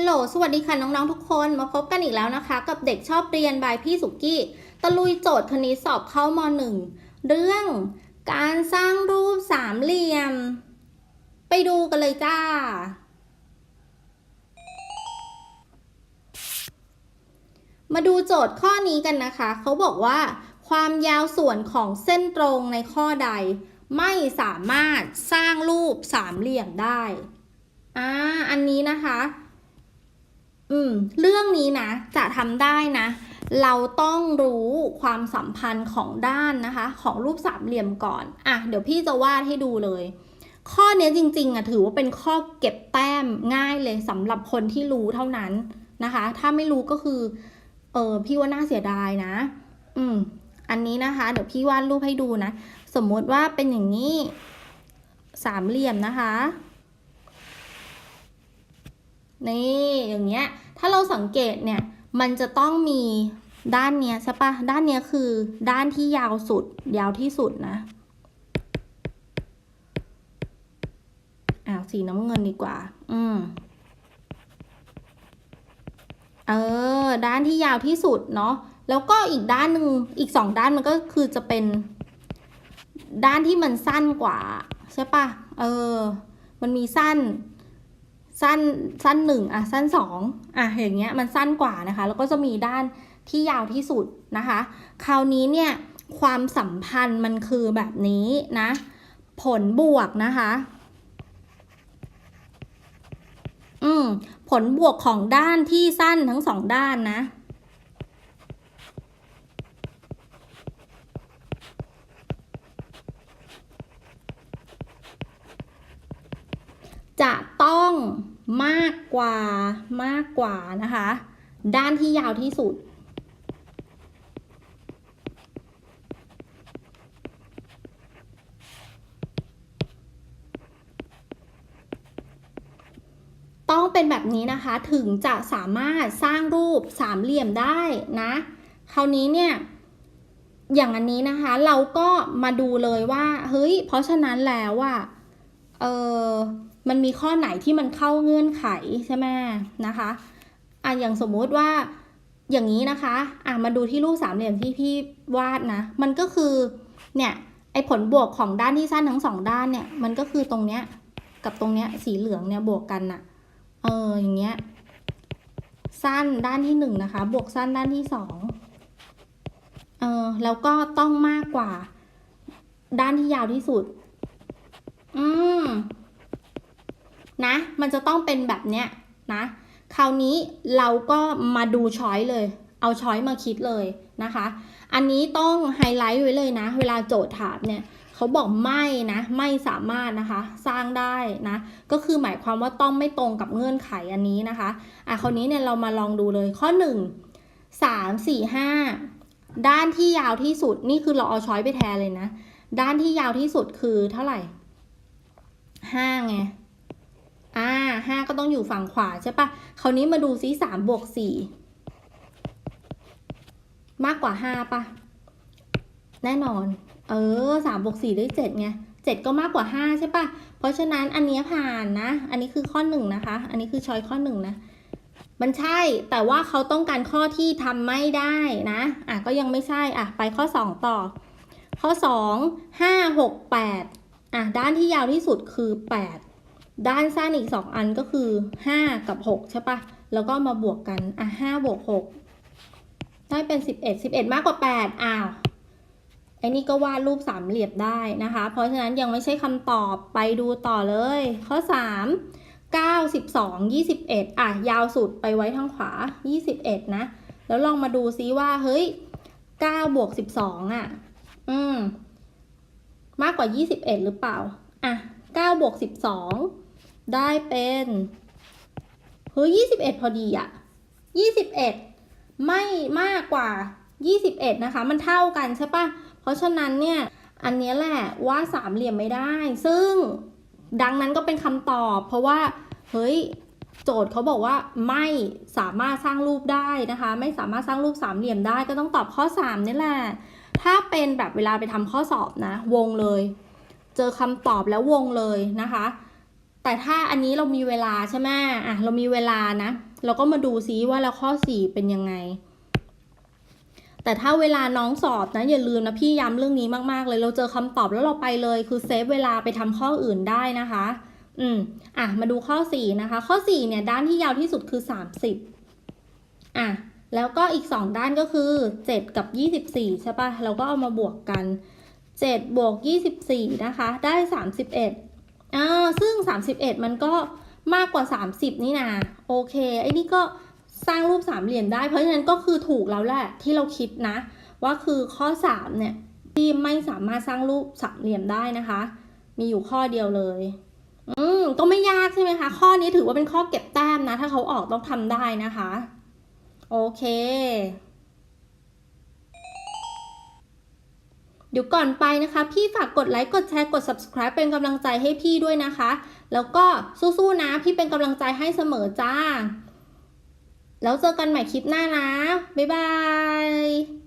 ฮัลโหล สวัสดีค่ะน้องๆทุกคน มาพบกันอีกแล้วนะคะ กับเด็กชอบเรียนบายพี่สุกี้ ตะลุยโจทย์คณิตสอบเข้ามหนึ่งเรื่องการสร้างรูปสามเหลี่ยม ไปดูกันเลยจ้า มาดูโจทย์ข้อนี้กันนะคะ เขาบอกว่า ความยาวส่วนของเส้นตรงในข้อใด ไม่สามารถสร้างรูปสามเหลี่ยมได้ อ่า อันนี้นะคะ อืม เรื่องนี้นะ จะทำได้นะ เราต้องรู้ความสัมพันธ์ของด้านนะคะ ของรูปสามเหลี่ยมก่อน อะ เดี๋ยวพี่จะวาดให้ดูเลย ข้อนี้จริงๆอะถือว่าเป็นข้อเก็บแต้มง่ายเลยสำหรับคนที่รู้เท่านั้นนะคะ ถ้าไม่รู้ก็คือ เออพี่ว่าน่าเสียดายนะ อืม อันนี้นะคะ เดี๋ยวพี่วาดรูปให้ดูนะ สมมติว่าเป็นอย่างนี้ สามเหลี่ยมนะคะ นี่อย่างเงี้ย ถ้าเราสังเกตเนี่ย มันจะต้องมีด้านเนี้ยใช่ปะด้านเนี้ยคือด้านที่ยาวสุด ยาวที่สุดนะ อ้าวสีน้ำเงินดีกว่า อืมเออ ด้านที่ยาวที่สุดเนาะ แล้วก็อีกด้านหนึ่งอีกสองด้านมันก็คือจะเป็น ด้านที่มันสั้นกว่า ใช่ปะเออ มันมีสั้น สั้นสั้นหนึ่งอะสั้นสองอะอย่างเงี้ยมันสั้นกว่านะคะ แล้วก็จะมีด้านที่ยาวที่สุดนะคะ คราวนี้เนี่ยความสัมพันธ์มันคือแบบนี้นะ ผลบวกนะคะ อืมผลบวกของด้านที่สั้นทั้งสองด้านนะจะต้อง มากกว่ามากกว่านะคะ ด้านที่ยาวที่สุด ต้องเป็นแบบนี้นะคะถึงจะสามารถสร้างรูปสามเหลี่ยมได้นะ คราวนี้เนี่ยอย่างอันนี้นะคะเราก็มาดูเลยว่า เฮ้ย เพราะฉะนั้นแล้วอะเออ มันมีข้อไหนที่มันเข้าเงื่อนไขใช่ไหมนะคะอะอย่างสมมุติว่าอย่างนี้นะคะอะมาดูที่รูปสามเหลี่ยมที่พี่วาดนะ มันก็คือเนี่ยไอผลบวกของด้านที่สั้นทั้งสองด้านเนี่ย มันก็คือตรงเนี้ยกับตรงเนี้ยสีเหลืองเนี่ยบวกกันน่ะเอออย่างเงี้ยสั้นด้านที่หนึ่งนะคะ บวกสั้นด้านที่สองเออแล้วก็ต้องมากกว่า ด้านที่ยาวที่สุด อืม นะ มันจะต้องเป็นแบบเนี้ยนะ คราวนี้เราก็มาดูช้อยเลย เอาช้อยมาคิดเลยนะคะ อันนี้ต้องไฮไลท์ไว้เลยนะ เวลาโจทย์ถามเนี่ยเขาบอกไม่นะ ไม่สามารถนะคะ สร้างได้นะ ก็คือหมายความว่าต้องไม่ตรงกับเงื่อนไขอันนี้นะคะ อะคราวนี้เนี่ยเรามาลองดูเลยข้อ 1 3 4 5 ด้านที่ยาวที่สุดนี่คือเราเอาช้อยไปแทนเลยนะ ด้านที่ยาวที่สุดคือเท่าไหร่5ไง ห้าก็ต้องอยู่ฝั่งขวาใช่ปะคราวนี้มาดูซิสามบวกสี่มากกว่าห้าปะแน่นอน เออสามบวกสี่ได้เจ็ดไงเจ็ดก็มากกว่าห้าใช่ปะเพราะฉะนั้นอันนี้ผ่านนะ อันนี้คือข้อหนึ่งนะคะ อันนี้คือชอยข้อหนึ่งนะมันใช่ แต่ว่าเขาต้องการข้อที่ทำไม่ได้นะ อะ ก็ยังไม่ใช่ อะ ไปข้อสองต่อ ข้อสองห้าหกแปดอะ ด้านที่ยาวที่สุดคือแป ด้านสั้นอีก 2 อันก็คือ 5 กับ 6 ใช่ปะแล้วก็มาบวกกัน อะ5บวก6ได้เป็น 11 11 มากกว่า 8 อ้าวไอ้นี่ก็วาดรูปสามเหลี่ยมได้นะคะ เพราะฉะนั้นยังไม่ใช่คำตอบไปดูต่อเลย ข้อ 3 9 12 21 อะ ยาวสุดไปไว้ทางขวา 21 นะ แล้วลองมาดูซิว่า เฮ้ย9บวก12 อะ อืม มากกว่า 21 หรือเปล่า อะ9บวก12 ได้เป็นเฮ้ย21พอดีอะ21ไม่มากกว่า21นะคะ มันเท่ากันใช่ปะเพราะฉะนั้นเนี่ย อันนี้แหละว่าสามเหลี่ยมไม่ได้ ซึ่งดังนั้นก็เป็นคำตอบ เพราะว่า เฮ้ย โจทย์เขาบอกว่าไม่สามารถสร้างรูปได้นะคะ ไม่สามารถสร้างรูปสามเหลี่ยมได้ก็ต้องตอบข้อ3นี่แหละ ถ้าเป็นแบบเวลาไปทำข้อสอบนะ วงเลย เจอคำตอบแล้ววงเลยนะคะ แต่ถ้าอันนี้เรามีเวลาใช่ไหมอะเรามีเวลานะ เราก็มาดูซิว่าแล้วข้อสี่เป็นยังไง แต่ถ้าเวลาน้องสอบนะอย่าลืมนะพี่ย้ำเรื่องนี้มากๆ เลย เราเจอคำตอบแล้วเราไปเลย คือเซฟเวลาไปทำข้ออื่นได้นะคะ อืมอะมาดูข้อสี่นะคะ ข้อสี่เนี่ยด้านที่ยาวที่สุดคือสามสิบอะแล้วก็อีกสองด้านก็คือเจ็ดกับยี่สิบสี่ใช่ปะเราก็เอามาบวกกันเจ็ดบวกยี่สิบสี่นะคะ ได้สามสิบเอ่าซึ่งสามสิบเอ็ดมันก็มากกว่าสามสิบนี่นะโอเค ไอ้นี่ก็สร้างรูปสามเหลี่ยมได้ เพราะฉะนั้นก็คือถูกแล้วแหละที่เราคิดนะ ว่าคือข้อสามเนี่ย ที่ไม่สามารถสร้างรูปสามเหลี่ยมได้นะคะ มีอยู่ข้อเดียวเลย อืมก็ไม่ยากใช่ไหมคะ ข้อนี้ถือว่าเป็นข้อเก็บแต้มนะ ถ้าเขาออกต้องทำได้นะคะ โอเค เดี๋ยวก่อนไปนะคะ พี่ฝากกดไลค์กดแชร์กด subscribe เป็นกำลังใจให้พี่ด้วยนะคะ แล้วก็สู้ๆนะพี่เป็นกำลังใจให้เสมอจ้า แล้วเจอกันใหม่คลิปหน้านะ บ๊ายบาย